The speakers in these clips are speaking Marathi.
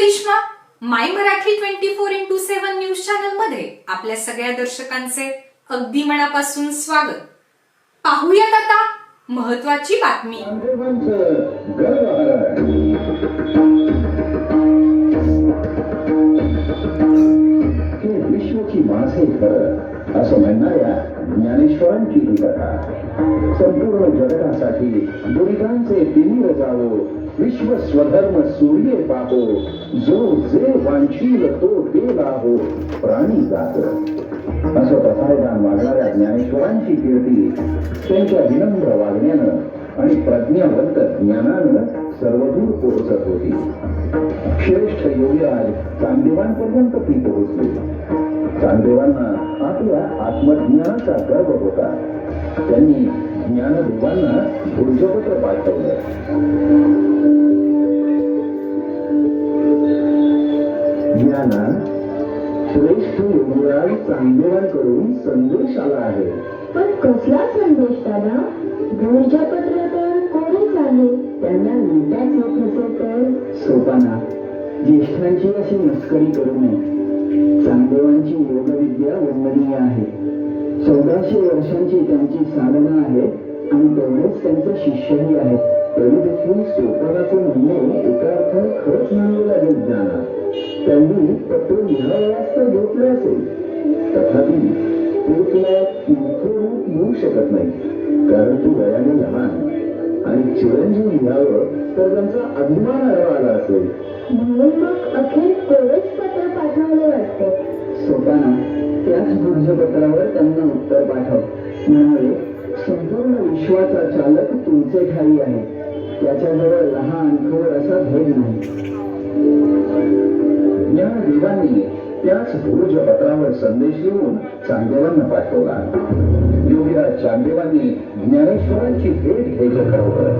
Karishma my Marathi twenty four into seven news चॅनलमध्ये आपल्या सगळ्या दर्शकांचे अगदी मनापासून स्वागत. पाहूयात आता महत्वाची बातमी. विश्व की माझे घर असं म्हणणाऱ्या ज्ञानेश्वरांची ही कथा. संपूर्ण जगतासाठी दुरितांचे तिमिर जावो विश्व स्वधर्म सूर्य पाहो जो जे वांशील तो ते लाहो प्राणी जात. असं कथायदान मागणाऱ्या ज्ञानेश्वरांची कीर्ती त्यांच्या विनम्र वागण्यानं आणि प्रज्ञावंत ज्ञानानं सर्वदूर पोहोचत होती. श्रेष्ठ योगी आज चांदेवांपर्यंत ती पोहोचली. चांदेवांना आपल्या आत्मज्ञानाचा गर्व होता. त्यांनी ज्ञानदेवांना ऊर्जपत्र पाठवलं. ज्ञाना श्रेष्ठ योगीराज चांदेवांकडून संदेश आला आहे. पण कसला संदेश दादा? ध्वजपत्र तर कोणीच आहे? त्यांना लिहिताच येत नसेल तर? सोपाना ज्येष्ठांची अशी मस्करी करू नये. चांदेवांची योगविद्या वंदनीय आहे. चौदाशे वर्षांची त्यांची साधना आहे आणि तेवढेच त्यांचे शिष्यही आहेत. तरी देखील सोपानाचं म्हणणे एका अर्थाने खरंच मानलं लागेल ज्ञाना त्यांनी पत्र लिहावयास तर घेतलं असेल. तथापि ते तुला मोठं रूप येऊ शकत नाही कारण तू वयाने लहान. आणि चिरंजीव लिहावं तर त्यांचा अभिमान आला असेल. म्हणून मग अखेर कोरच पत्र पाठवले वाटते. सोपाना त्याच उत्तर पाठव म्हणाले संपूर्ण विश्वाचा चालक तुमचे ठाई आहे. त्याच्याजवळ लहान थोर असा भेद नाही. या ज्ञानदेवांनी त्याच भोजपत्रावर संदेश लिहून चांदेवांना पाठवला. योगीराज चांदेवांनी ज्ञानेश्वरांची भेट घ्यायचं ठरवलं.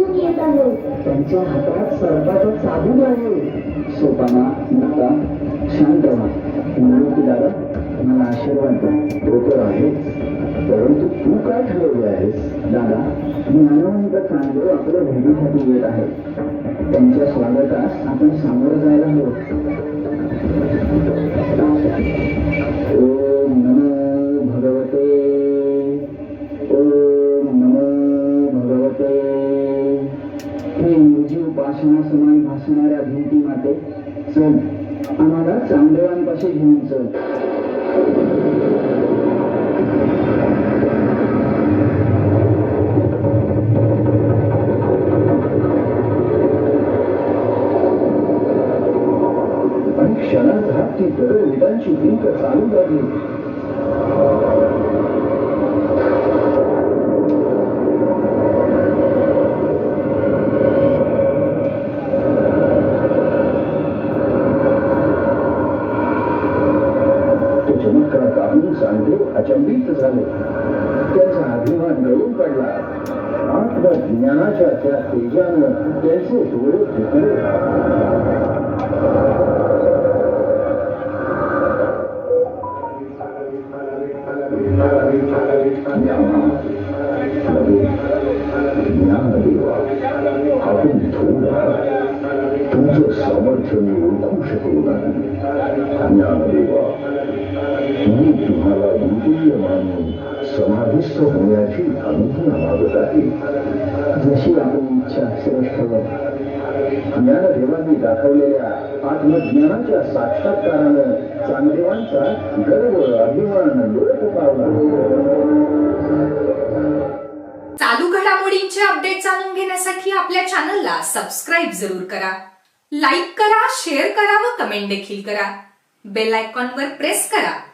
योगीराज येत आहे. त्यांच्या हातात सर्वाचा चाबूक आहे. सोपाना नका शांत व्हा म्हणून की दादा मला आशीर्वाद द्या. तो तर आहेच. परंतु तू काय ठरवले आहेस? दादा ज्ञानवंत चांदोर आपल्या भेटीसाठी येत आहे. त्यांच्या स्वागतास आपण सामोरं जायला हवं. निर्जीव पाषाणा भासणाऱ्या भिंती माते. चल आम्हाला चांदेवांपाशी घेऊन चल. क्षणात हात ती विटांची भिंत चालू लागली तो चमत्कार पाहून सांगते अचंबित झाले. त्यांचा अभिमान गळून पडला. आपल्या ज्ञानाच्या त्या तेजानं त्यांचे डोळे फुटले आपण थोडा तुमचं सामर्थ्य मी ओळखू शकलो नाही. ज्ञानदेवा द्वितीय समाविष्ट होण्याची अनुज्ञा मागत आहे जशी आपली इच्छा श्रेष्ठ ज्ञानदेवांनी दाखवलेल्या आत्मज्ञानाच्या साक्षात्कारानं चांगदेवांचा गर्व अभिमान लोक पावला चालू घडामोडींचे अपडेट जाणून घेण्यासाठी आपल्या चॅनलला सबस्क्राईब जरूर करा. लाईक करा शेअर करा व कमेंट देखील करा. बेल आयकॉनवर प्रेस करा.